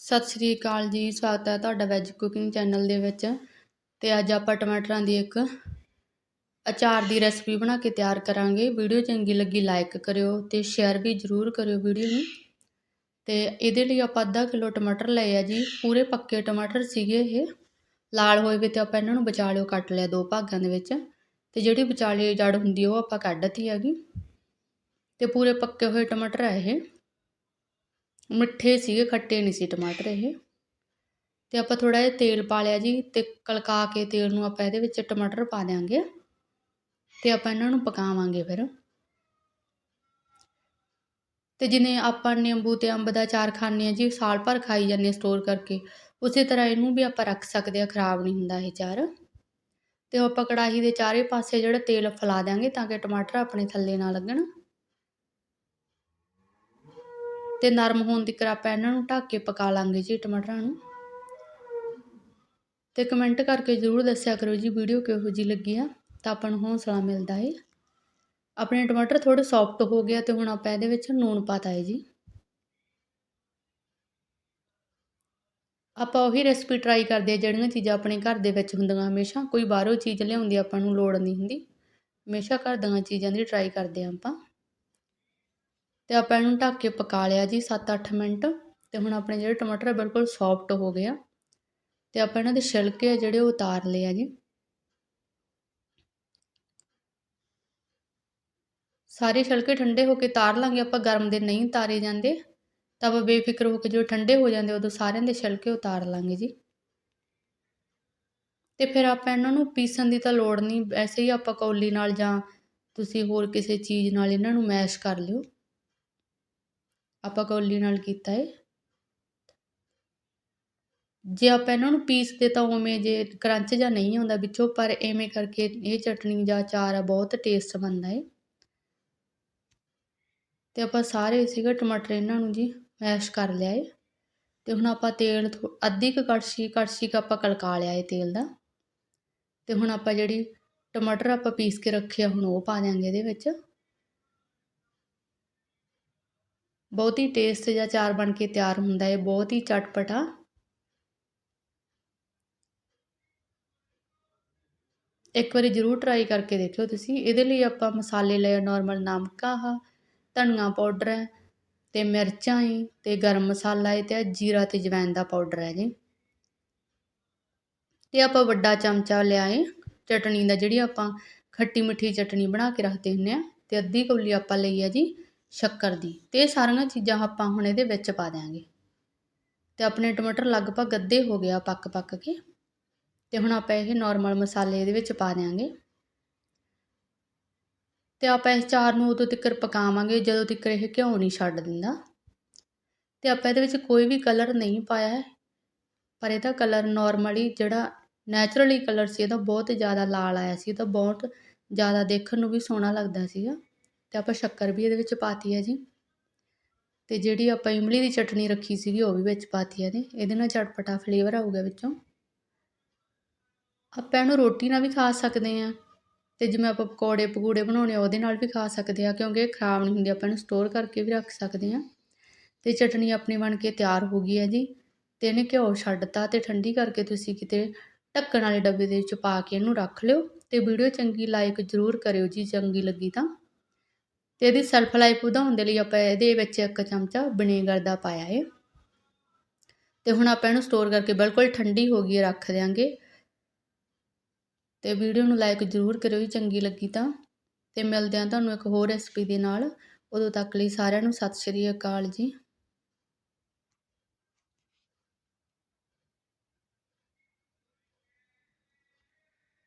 ਸਤਿ ਸ਼੍ਰੀ ਅਕਾਲ ਜੀ, ਸਵਾਗਤ ਹੈ ਤੁਹਾਡਾ ਵੈਜ ਕੁਕਿੰਗ ਚੈਨਲ ਦੇ ਵਿੱਚ ਤੇ ਅੱਜ ਆਪਾਂ ਟਮਾਟਰਾਂ ਦੀ ਇੱਕ ਅਚਾਰ ਦੀ ਰੈਸਪੀ ਬਣਾ ਕੇ ਤਿਆਰ ਕਰਾਂਗੇ। ਵੀਡੀਓ ਚੰਗੀ ਲੱਗੀ ਲਾਈਕ ਕਰਿਓ ਤੇ ਸ਼ੇਅਰ ਵੀ ਜ਼ਰੂਰ ਕਰਿਓ ਵੀਡੀਓ ਨੂੰ। ਤੇ ਇਹਦੇ ਲਈ ਆਪਾਂ ਅੱਧਾ ਕਿਲੋ ਟਮਾਟਰ ਲਏ ਆ ਜੀ। ਪੂਰੇ ਪੱਕੇ ਟਮਾਟਰ ਸੀਗੇ ਇਹ। ਲਾਲ ਹੋਏ ਵੇ ਤੇ ਆਪਾਂ ਇਹਨਾਂ ਨੂੰ ਵਿਚਾਲਿਓ ਕੱਟ ਲਿਆ ਦੋ ਭਾਗਾਂ ਦੇ ਵਿੱਚ। ਤੇ ਜਿਹੜੀ ਵਿਚਾਲੇ ਜੜ ਹੁੰਦੀ ਉਹ ਆਪਾਂ ਕੱਢਤੀ ਹੈਗੀ। ਤੇ ਪੂਰੇ ਪੱਕੇ ਹੋਏ ਟਮਾਟਰ ਆ ਇਹ। ਮਿੱਠੇ ਸੀਗੇ, ਖੱਟੇ ਨਹੀਂ ਸੀ ਟਮਾਟਰ ਇਹ। ਅਤੇ ਆਪਾਂ ਥੋੜ੍ਹਾ ਜਿਹਾ ਤੇਲ ਪਾ ਲਿਆ ਜੀ ਅਤੇ ਕਲਕਾ ਕੇ ਤੇਲ ਨੂੰ ਆਪਾਂ ਇਹਦੇ ਵਿੱਚ ਟਮਾਟਰ ਪਾ ਦਿਆਂਗੇ। ਅਤੇ ਆਪਾਂ ਇਹਨਾਂ ਨੂੰ ਪਕਾਵਾਂਗੇ ਫਿਰ। ਤੇ ਜਿਵੇਂ ਆਪਾਂ ਨਿੰਬੂ ਤੇ ਅੰਬ ਦਾ ਅਚਾਰ ਖਾਂਦੇ ਆ ਜੀ, ਸਾਲ ਭਰ ਖਾਈ ਜਾਂਦੇ ਸਟੋਰ ਕਰਕੇ, ਉਸੇ ਤਰ੍ਹਾਂ ਇਹਨੂੰ ਵੀ ਆਪਾਂ ਰੱਖ ਸਕਦੇ ਆ ਖਰਾਬ ਨਹੀਂ ਹੁੰਦਾ ਇਹ ਚਾਰ ਤੇ ਆਪਾਂ ਕੜਾਹੀ ਦੇ ਚਾਰੇ ਪਾਸੇ ਜਿਹੜਾ ਤੇਲ ਫੈਲਾ ਦਿਆਂਗੇ ਤਾਂ ਕਿ ਟਮਾਟਰ ਆਪਣੇ ਥੱਲੇ ਨਾ ਲੱਗਣ। ਤੇ ਨਰਮ ਹੋਣ ਤੱਕ ਆਪਾਂ ਇਹਨਾਂ ਨੂੰ ਢੱਕ ਕੇ ਪਕਾ ਲਾਂਗੇ ਜੀ ਟਮਾਟਰਾਂ ਨੂੰ। ਤੇ ਕਮੈਂਟ ਕਰਕੇ ਜ਼ਰੂਰ ਦੱਸਿਆ ਕਰੋ ਜੀ ਵੀਡੀਓ ਕਿਹੋ ਜੀ ਲੱਗੀ ਆ, ਤਾਂ ਆਪਾਂ ਨੂੰ ਹੌਸਲਾ ਮਿਲਦਾ ਹੈ ਆਪਣੇ ਟਮਾਟਰ ਥੋੜੇ ਸੌਫਟ ਹੋ ਗਿਆ ਤੇ ਹੁਣ ਆਪਾਂ ਇਹਦੇ ਵਿੱਚ ਨੂਣ ਪਾਤਾ ਹੈ ਜੀ। ਆਪਾਂ ਉਹੀ ਰੈਸਪੀ ਟਰਾਈ ਕਰਦੇ ਆ, ਜਿਹੜੀਆਂ ਚੀਜ਼ਾਂ ਆਪਣੇ ਘਰ ਦੇ ਵਿੱਚ ਹੁੰਦੀਆਂ ਹਮੇਸ਼ਾ, ਕੋਈ ਬਾਹਰੋਂ ਚੀਜ਼ ਲਿਆਉਂਦੀ ਆਪਾਂ ਨੂੰ ਲੋੜ ਨਹੀਂ ਹੁੰਦੀ। ਹਮੇਸ਼ਾ ਘਰ ਦੀਆਂ ਚੀਜ਼ਾਂ ਦੀ ਟਰਾਈ ਕਰਦੇ ਆ ਆਪਾਂ। ਅਤੇ ਆਪਾਂ ਇਹਨੂੰ ਢੱਕ ਕੇ ਪਕਾ ਲਿਆ ਜੀ 7-8 ਮਿੰਟ। ਅਤੇ ਹੁਣ ਆਪਣੇ ਜਿਹੜੇ ਟਮਾਟਰ ਆ ਬਿਲਕੁਲ ਸੋਫਟ ਹੋ ਗਏ ਆ। ਅਤੇ ਆਪਾਂ ਇਹਨਾਂ ਦੇ ਛਿਲਕੇ ਆ ਜਿਹੜੇ ਉਹ ਉਤਾਰ ਲਏ ਆ ਜੀ। ਸਾਰੇ ਛਿਲਕੇ ਠੰਡੇ ਹੋ ਕੇ ਤਾਰ ਲਾਂਗੇ, ਆਪਾਂ ਗਰਮ ਦੇ ਨਹੀਂ ਤਾਰੇ ਜਾਂਦੇ। ਤਾਂ ਆਪਾਂ ਬੇਫਿਕਰ ਹੋ ਕੇ ਜਦੋਂ ਠੰਡੇ ਹੋ ਜਾਂਦੇ ਉਦੋਂ ਸਾਰਿਆਂ ਦੇ ਛਿਲਕੇ ਉਤਾਰ ਲਾਂਗੇ ਜੀ। ਤੇ ਫਿਰ ਆਪਾਂ ਇਹਨਾਂ ਨੂੰ ਪੀਸਣ ਦੀ ਤਾਂ ਲੋੜ ਨਹੀਂ, ਐਸੇ ਹੀ ਆਪਾਂ ਕੌਲੀ ਨਾਲ ਜਾਂ ਤੁਸੀਂ ਹੋਰ ਕਿਸੇ ਚੀਜ਼ ਨਾਲ ਇਹਨਾਂ ਨੂੰ ਮੈਸ਼ ਕਰ ਲਿਓ। ਆਪਾਂ ਕੌਲੀ ਨਾਲ ਕੀਤਾ ਹੈ ਜੇ ਆਪਾਂ ਇਹਨਾਂ ਨੂੰ ਪੀਸਦੇ ਤਾਂ ਉਵੇਂ ਜੇ ਕਰੰਚ ਜਾਂ ਨਹੀਂ ਆਉਂਦਾ ਵਿੱਚੋਂ, ਪਰ ਐਵੇਂ ਕਰਕੇ ਇਹ ਚਟਣੀ ਜਾਂ ਚਾਰ ਆ, ਬਹੁਤ ਟੇਸਟ ਬਣਦਾ ਹੈ ਤੇ ਆਪਾਂ ਸਾਰੇ ਸੀਗਾ ਟਮਾਟਰ ਇਹਨਾਂ ਨੂੰ ਜੀ ਮੈਸ਼ ਕਰ ਲਿਆ ਏ। ਤੇ ਹੁਣ ਆਪਾਂ ਤੇਲ ਅੱਧੀ ਕ ਕੜਛੀ ਕੜਛੀ ਕ ਆਪਾਂ ਕਲਕਾ ਲਿਆ ਏ ਤੇਲ ਦਾ। ਤੇ ਹੁਣ ਆਪਾਂ ਜਿਹੜੀ ਟਮਾਟਰ ਆਪਾਂ ਪੀਸ ਕੇ ਰੱਖਿਆ ਹੁਣ ਉਹ ਪਾ ਦਿਆਂਗੇ ਇਹਦੇ ਵਿੱਚ। ਬਹੁਤ ਹੀ ਟੇਸਟ ਜਿਹਾ ਚਾਰ ਬਣ ਕੇ ਤਿਆਰ ਹੁੰਦਾ ਹੈ, ਬਹੁਤ ਹੀ ਚਟਪਟਾ। ਇੱਕ ਵਾਰੀ ਜ਼ਰੂਰ ਟਰਾਈ ਕਰਕੇ ਦੇਖਿਓ ਤੁਸੀਂ। ਇਹਦੇ ਲਈ ਆਪਾਂ ਮਸਾਲੇ ਲਏ ਨਾਰਮਲ ਨਮਕ ਆ, ਧਨੀਆ ਪਾਊਡਰ ਹੈ, ਤੇ ਮਿਰਚਾਂ ਹੈ, ਤੇ ਗਰਮ ਮਸਾਲਾ ਹੈ, ਤੇ ਜੀਰਾ ਤੇ ਜਵੈਨ ਦਾ ਪਾਊਡਰ ਹੈ ਜੀ। ਤੇ ਆਪਾਂ ਵੱਡਾ ਚਮਚਾ ਲਿਆ ਹੈ, ਚਟਣੀ ਦਾ ਜਿਹੜੀ ਆਪਾਂ ਖੱਟੀ ਮਿੱਠੀ ਚਟਣੀ ਬਣਾ ਕੇ ਰੱਖਦੇ ਹੁੰਨੇ ਆ, ਤੇ ਅੱਧੀ ਕੌਲੀ ਆਪਾਂ ਲਈ ਆ ਜੀ ਸ਼ੱਕਰ ਦੀ। ਤੇ ਇਹ ਸਾਰੀਆਂ ਚੀਜ਼ਾਂ ਆਪਾਂ ਹੁਣ ਇਹਦੇ ਵਿੱਚ ਪਾ ਦਿਆਂਗੇ। ਤੇ ਆਪਣੇ ਟਮਾਟਰ ਲਗਭਗ ਅੱਧੇ ਹੋ ਗਿਆ ਪੱਕ ਪੱਕ ਕੇ। ਤੇ ਹੁਣ ਆਪਾਂ ਇਹ ਨਾਰਮਲ ਮਸਾਲੇ ਇਹਦੇ ਵਿੱਚ ਪਾ ਦਿਆਂਗੇ। ਤੇ ਆਪਾਂ ਇਸ ਚਾਰ ਨੂੰ ਉਦੋਂ ਤੱਕ ਪਕਾਵਾਂਗੇ, ਜਦੋਂ ਤੱਕ ਇਹ ਘਿਓ ਨਹੀਂ ਛੱਡ ਦਿੰਦਾ। ਤੇ ਆਪਾਂ ਇਹਦੇ ਵਿੱਚ ਕੋਈ ਵੀ ਕਲਰ ਨਹੀਂ ਪਾਇਆ ਹੈ। ਪਰ ਇਹਦਾ ਕਲਰ ਨਾਰਮਲੀ ਜਿਹੜਾ ਨੈਚੁਰਲੀ ਕਲਰ ਸੀ, ਇਹਦਾ ਬਹੁਤ ਜ਼ਿਆਦਾ ਲਾਲ ਆਇਆ ਸੀ ਤਾਂ ਬਹੁਤ ਜ਼ਿਆਦਾ ਦੇਖਣ ਨੂੰ ਵੀ ਸੋਹਣਾ ਲੱਗਦਾ ਸੀਗਾ। ਅਤੇ ਆਪਾਂ ਸ਼ੱਕਰ ਵੀ ਇਹਦੇ ਵਿੱਚ ਪਾਤੀ ਹੈ ਜੀ। ਅਤੇ ਜਿਹੜੀ ਆਪਾਂ ਇਮਲੀ ਦੀ ਚਟਨੀ ਰੱਖੀ ਸੀਗੀ, ਉਹ ਵੀ ਵਿੱਚ ਪਾਤੀ ਹੈ ਜੀ ਇਹਦੇ ਨਾਲ ਚਟਪਟਾ ਫਲੇਵਰ ਆਊਗਾ ਵਿੱਚੋਂ। ਆਪਾਂ ਇਹਨੂੰ ਰੋਟੀ ਨਾਲ ਵੀ ਖਾ ਸਕਦੇ ਹਾਂ। ਅਤੇ ਜਿਵੇਂ ਆਪਾਂ ਪਕੌੜੇ ਪਕੂੜੇ ਬਣਾਉਣੇ ਉਹਦੇ ਨਾਲ ਵੀ ਖਾ ਸਕਦੇ ਆ ਕਿਉਂਕਿ ਇਹ ਖਰਾਬ ਨਹੀਂ ਹੁੰਦੀ, ਆਪਾਂ ਇਹਨੂੰ ਸਟੋਰ ਕਰਕੇ ਵੀ ਰੱਖ ਸਕਦੇ ਆ ਤੇ ਚਟਨੀ ਆਪਣੀ ਬਣ ਕੇ ਤਿਆਰ ਹੋ ਗਈ ਹੈ ਜੀ। ਤੇ ਇਹਨੇ ਘਿਓ ਛੱਡਤਾ ਤੇ ਠੰਡੀ ਕਰਕੇ ਤੁਸੀਂ ਕਿਤੇ ਢੱਕਣ ਵਾਲੇ ਡੱਬੇ ਦੇ ਵਿੱਚ ਪਾ ਕੇ ਇਹਨੂੰ ਰੱਖ ਲਿਓ। ਤੇ ਵੀਡੀਓ ਚੰਗੀ ਲਾਈਕ ਜ਼ਰੂਰ ਕਰਿਓ ਜੀ, ਚੰਗੀ ਲੱਗੀ ਤਾਂ। ਤੇ ਇਹਦੀ ਸੈਲਫ ਲਾਈਫ ਵਧਾਉਣ ਦੇ ਲਈ ਆਪਾਂ ਇਹਦੇ ਵਿੱਚ ਇੱਕ ਚਮਚਾ ਵਿਨੇਗਰ ਦਾ ਪਾਇਆ ਹੈ ਤੇ ਹੁਣ ਆਪਾਂ ਇਹਨੂੰ ਸਟੋਰ ਕਰਕੇ ਬਿਲਕੁਲ ਠੰਡੀ ਹੋ ਗਈ ਰੱਖ ਦਿਆਂਗੇ। ਤੇ ਵੀਡੀਓ ਨੂੰ ਲਾਈਕ ਜ਼ਰੂਰ ਕਰਿਓ ਜੀ, ਚੰਗੀ ਲੱਗੀ ਤਾਂ। ਤੇ ਮਿਲਦੇ ਆਂ ਤੁਹਾਨੂੰ ਇੱਕ ਹੋਰ ਰੈਸਪੀ ਦੇ ਨਾਲ। ਉਦੋਂ ਤੱਕ ਲਈ ਸਾਰਿਆਂ ਨੂੰ ਸਤਿ ਸ਼੍ਰੀ ਅਕਾਲ ਜੀ।